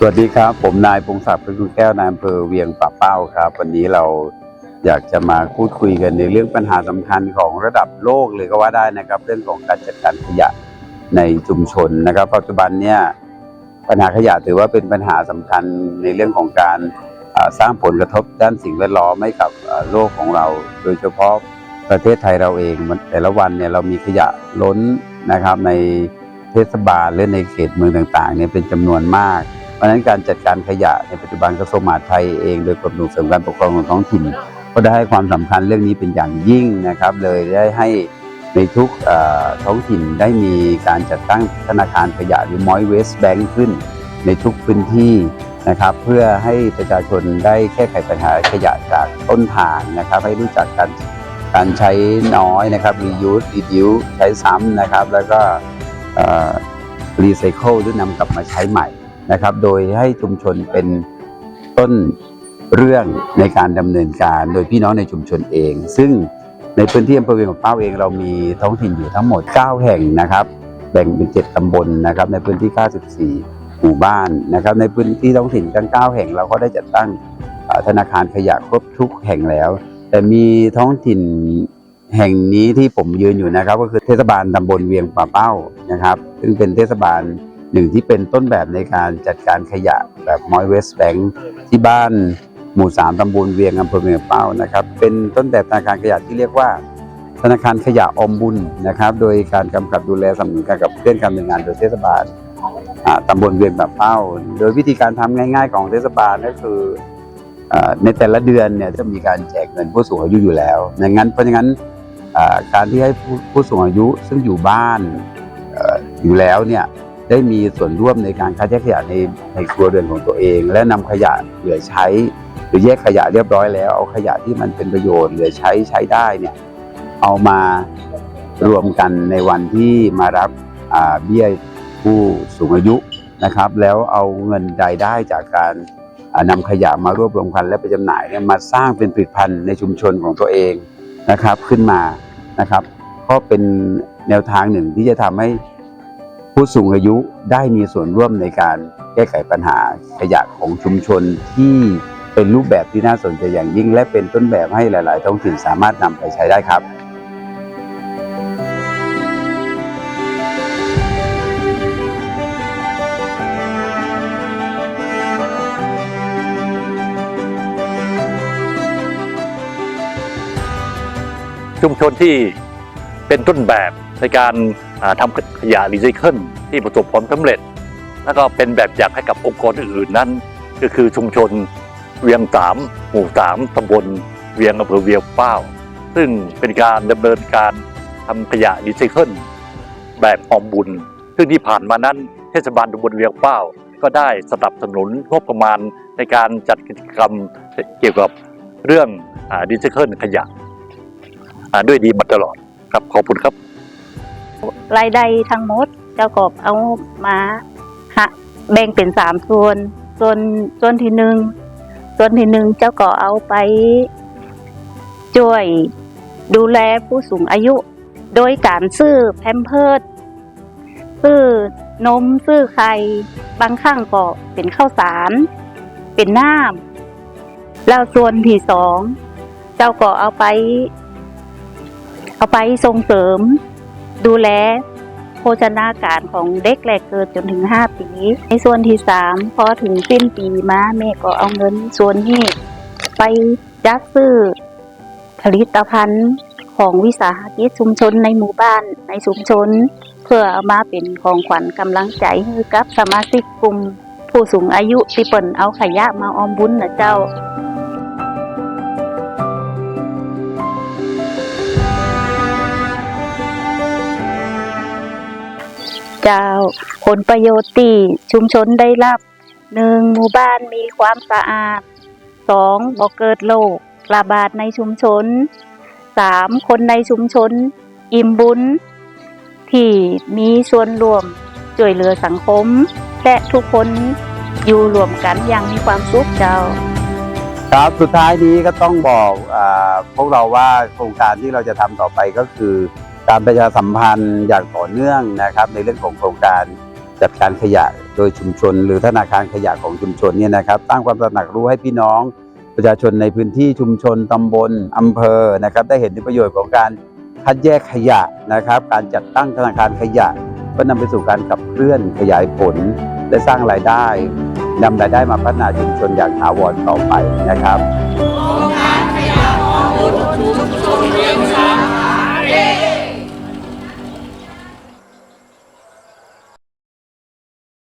สวัสดีครับ ผมนายพงศักดิ์เป็นคุณแก้วนายอำเภอเวียงป่าเป้าครับ วันนี้เราอยากจะมาพูดคุยกันในเรื่องปัญหาสำคัญของระดับโลกเลยก็ว่าได้นะครับ เรื่องของการจัดการขยะในชุมชนนะครับ ปัจจุบันเนี่ยปัญหาขยะถือว่าเป็นปัญหาสำคัญในเรื่องของการสร้างผลกระทบด้านสิ่งแวดล้อมให้กับโลกของเรา โดยเฉพาะประเทศไทยเราเองแต่ละวันเนี่ยเรามีขยะล้นนะครับในเทศบาลและในเขตเมืองต่างๆเนี่ยเป็นจำนวนมาก เพราะฉะนั้นการจัดการขยะในปัจจุบันกระทรวงมหาดไทยเองโดยกรมส่งเสริมการปกครองของท้องถิ่นก็ได้ให้ความสำคัญเรื่องนี้เป็นอย่างยิ่งนะครับ เลยได้ให้ในทุกท้องถิ่นได้มีการจัดตั้งธนาคารขยะหรือ Moist Waste Bank ขึ้น ในทุกพื้นที่นะครับ เพื่อให้ประชาชนได้แก้ไขปัญหาขยะจากต้นทางนะครับ ให้รู้จักการการใช้น้อยนะครับ reuse reduce ใช้ซ้ำนะครับ แล้วก็เอ่อ recycle หรือนำกลับมาใช้ใหม่ นะครับ โดยให้ชุมชนเป็นต้นเรื่องในการดำเนินการโดยพี่น้องในชุมชนเอง ซึ่งในพื้นที่อำเภอเวียงป่าเป้าเองเรามีท้องถิ่นอยู่ทั้งหมด 9 แห่งนะครับ แบ่งเป็น 7ตำบลนะครับ ในพื้นที่ 94 หมู่บ้านนะครับ ในพื้นที่ท้องถิ่นทั้ง 9 แห่งเราก็ได้จัดตั้งธนาคารขยะครบทุกแห่งแล้ว แต่มีท้องถิ่นแห่งนี้ที่ผมยืนอยู่นะครับ ก็คือเทศบาลตำบลเวียงป่าเป้านะครับ ซึ่งเป็นเทศบาล หนึ่งที่เป็นต้นแบบในการจัดการขยะแบบมอยเวสแบงที่บ้านหมู่สามตำบลเวียงอำเภอเวียงเป้านะครับ เป็นต้นแบบธนาคารขยะที่เรียกว่า ธนาคารขยะอมบุญนะครับ โดยการกำกับดูแลสนับสนุนการกับเคลื่อนการดำเนินงานโดยเทศบาลอ่าตำบลเวียงป่าเป้า โดยวิธีการทำง่าย ๆ ของเทศบาลก็คืออในแต่ละเดือนเนี่ยจะมีการแจกเงินผู้สูงอายุอยู่แล้วดังนั้นเพราะฉะนั้นการที่ให้ผู้สูงอายุซึ่งอยู่บ้านอยู่แล้วเนี่ย ได้มีส่วนร่วมในการคัดแยกขยะในในครัวเรือนของตัวเอง และนำขยะเหลือใช้ หรือแยกขยะเรียบร้อยแล้ว เอาขยะที่มันเป็นประโยชน์เหลือใช้ใช้ได้เนี่ยเอามารวมกันในวันที่มารับเบี้ยผู้สูงอายุนะครับ แล้วเอาเงินรายได้จากการอ่านำขยะมารวบรวมกันและไปจำหน่ายเนี่ยมาสร้างเป็นผลิตภัณฑ์ในชุมชนของตัวเองนะครับขึ้นมานะครับก็เป็นแนวทางหนึ่งที่จะทำให้ ผู้สูงอายุได้มีส่วนร่วมในการแก้ไขปัญหาขยะของชุมชนที่เป็นรูปแบบที่น่าสนใจอย่างยิ่ง และเป็นต้นแบบให้หลาย ๆ ท้องถิ่นสามารถนำไปใช้ได้ครับชุมชนที่เป็นต้นแบบในการ ทำขยะรีไซเคิลที่ประสบความสำเร็จ แล้วก็เป็นแบบอย่างให้กับองค์กรอื่นๆนั้น ก็คือชุมชนเวียงสามหมู่สามตำบลเวียงอำเภอเวียงเป้า ซึ่งเป็นการดำเนินการทำขยะรีไซเคิลแบบออมบุญ ซึ่งที่ผ่านมานั้นเทศบาลตำบลเวียงเป้า ก็ได้สนับสนุนงบประมาณในการจัดกิจกรรมเกี่ยวกับเรื่องรีไซเคิลขยะด้วยดีมาตลอดครับขอบคุณครับ รายได้ทั้งหมดเจ้าก็เอามาหะแบ่งเป็นสามส่วนส่วนส่วนที่หนึ่งส่วนที่หนึ่งเจ้าก็เอาไปช่วยดูแลผู้สูงอายุ โดยการซื้อแพมเพิร์ดซื้อนมซื้อไข่บางครั้งก็เป็นข้าวสาร เป็นน้ำแล้วส่วนที่สองเจ้าก็เอาไป เอาไปส่งเสริม ดูแลโภชนาการของเด็กแรกเกิดจนถึง 5 ปี ในส่วนที่ 3 พอถึงสิ้นปีมาแม่ก็เอาเงินส่วนนี้ ไปจัดซื้อผลิตภัณฑ์ของวิสาหกิจชุมชนในหมู่บ้านในชุมชน เพื่อเอามาเป็นของขวัญกำลังใจให้กับสมาชิกกลุ่ม ผู้สูงอายุที่เปิ่นเอาขยะมาออมบุญนะเจ้า เจ้า ผลประโยชน์ที่ชุมชนได้รับหนึ่งหมู่บ้านมีความสะอาดสองบ่เกิดโรคระบาดในชุมชนสามคนในชุมชน อิ่มบุญ ที่มีส่วนรวมช่วยเหลือสังคม และทุกคนอยู่รวมกันอย่างมีความสุขเจ้า ครับสุดท้ายนี้ก็ต้องบอกอพวกเราว่าโครงการที่เราจะทำต่อไปก็คือ การประชาสัมพันธ์อย่างต่อเนื่องนะครับ ในเรื่องของโครงการจัดการขยะโดยชุมชน หรือธนาคารขยะของชุมชนเนี่ยนะครับสร้างความตระหนักรู้ให้พี่น้อง ประชาชนในพื้นที่ชุมชนตำบลอำเภอนะครับ ได้เห็นถึงประโยชน์ของการคัดแยกขยะนะครับ การจัดตั้งธนาคารขยะก็นำไปสู่การขับเคลื่อนขยายผล และสร้างรายได้นำรายได้มาพัฒนาชุมชนอย่างถาวรต่อไปนะครับโครงการ